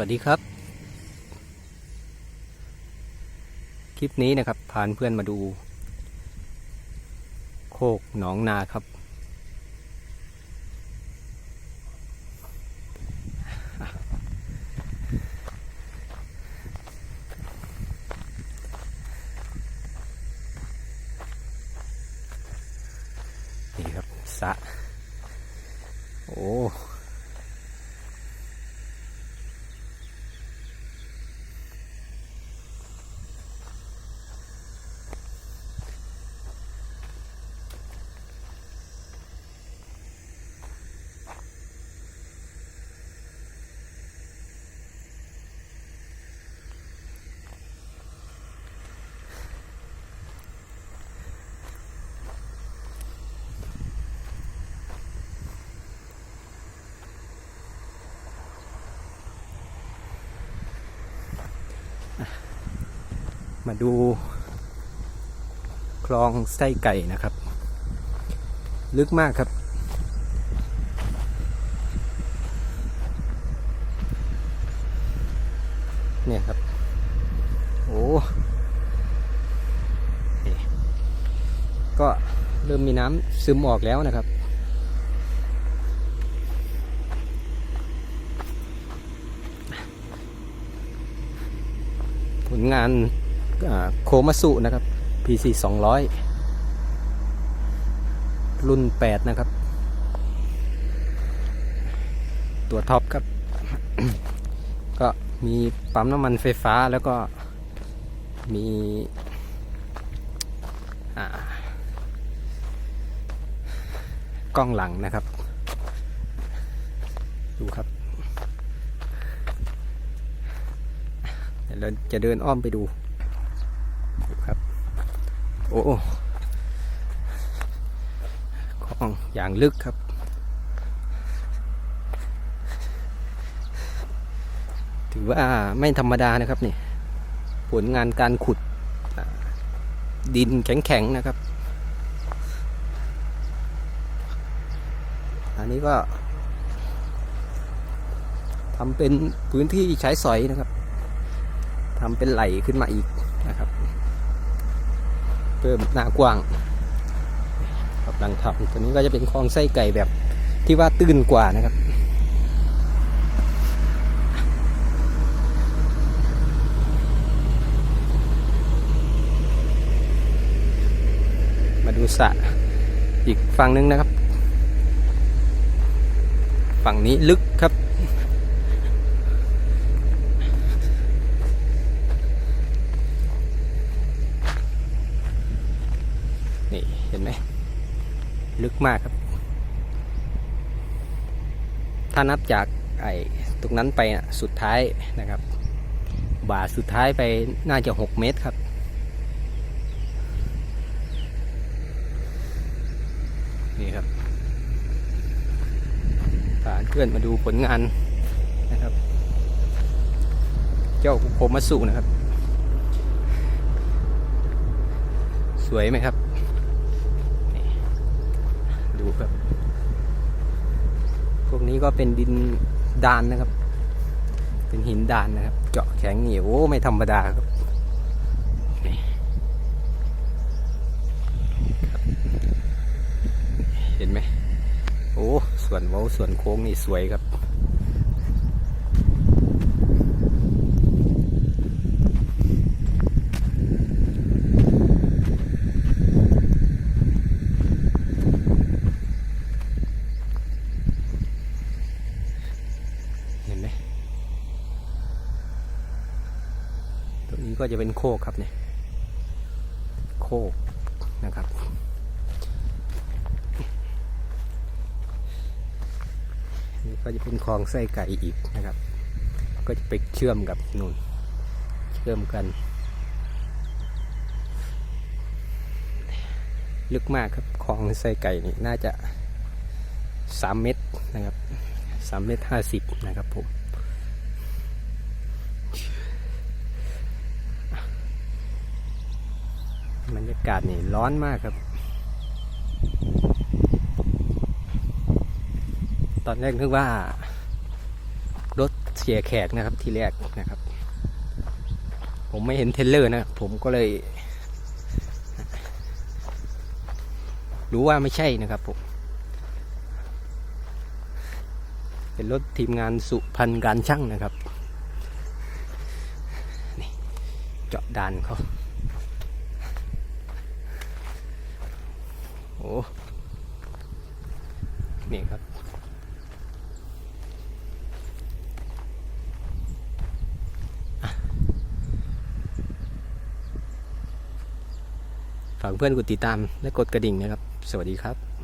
วัสดีครับ คลิปนี้นะครับพาเพื่อนมาดู โคกหนองนาครับ นี่ครับสะโอ้ มาดูคลองไส้ไก่นะครับ ลึกมากครับ เนี่ยครับ โอ้ก็เริ่มมีน้ำซึมออกแล้วนะครับผลงาน โคมาสุนะครับ PC 200 รุ่น 8 นะครับ ตัวท็อปครับ ก็มีปั๊มน้ำมันไฟฟ้าแล้วก็มีกล้องหลังนะครับ ดูครับเดี๋ยวเราจะเดินอ้อมไปดู โอ้ของอย่างลึกครับ ถือว่าไม่ธรรมดานะครับนี่ ผลงานการขุดดินแข็งๆนะครับ อันนี้ก็ทำเป็นพื้นที่ใช้สอยนะครับทำเป็นไหลขึ้นมาอีกนะครับ เพิ่มหน้ากว้างกำลังทำตัวนี้ก็จะเป็นคลองไส้ไก่แบบที่ว่าตื้นกว่านะครับมาดูสระอีกฝั่งนึงนะครับ ฝั่งนี้ลึกครับ นี่เห็นไหมลึกมากครับ ถ้านับจากไอ้ตรงนั้นไปสุดท้ายนะครับ บ่าสุดท้ายไปน่าจะ 6 เมตรครับ นี่ครับพาเพื่อนมาดูผลงานนะครับ เจ้าโคมาสุนะครับ สวยไหมครับ ดูครับ พวกนี้ก็เป็นดินดานนะครับ เป็นหินดานนะครับ เจาะแข็งนี่โอ้ไม่ธรรมดาครับนี่ครับเห็นไหมโอ้ส่วนเว้าส่วนโค้งนี่สวยครับ เห็นไหมตัว นี้ก็จะเป็นโคกครับเนี่ยโคกนะครับนี่ก็จะเป็นคลองไส้ไก่อีกนะครับ ก็จะไปเชื่อมกับนู่นเชื่อมกัน ลึกมากครับคลองไส้ไก่นี่น่าจะสามเมตรนะครับสามเมตรห้าสิบนะครับผม บรรยากาศนี่ร้อนมากครับ ตอนแรกนึกว่ารถเสียแขกนะครับที่แรกนะครับ ผมไม่เห็นเทเลอร์นะผมก็เลย รู้ว่าไม่ใช่นะครับผมเป็นรถทีมงานสุพรรณการช่างนะครับ นี่ เจาะดานเขา โอ้นี่ครับ ฝากเพื่อนกดติดตามและกดกระดิ่งนะครับ สวัสดีครับ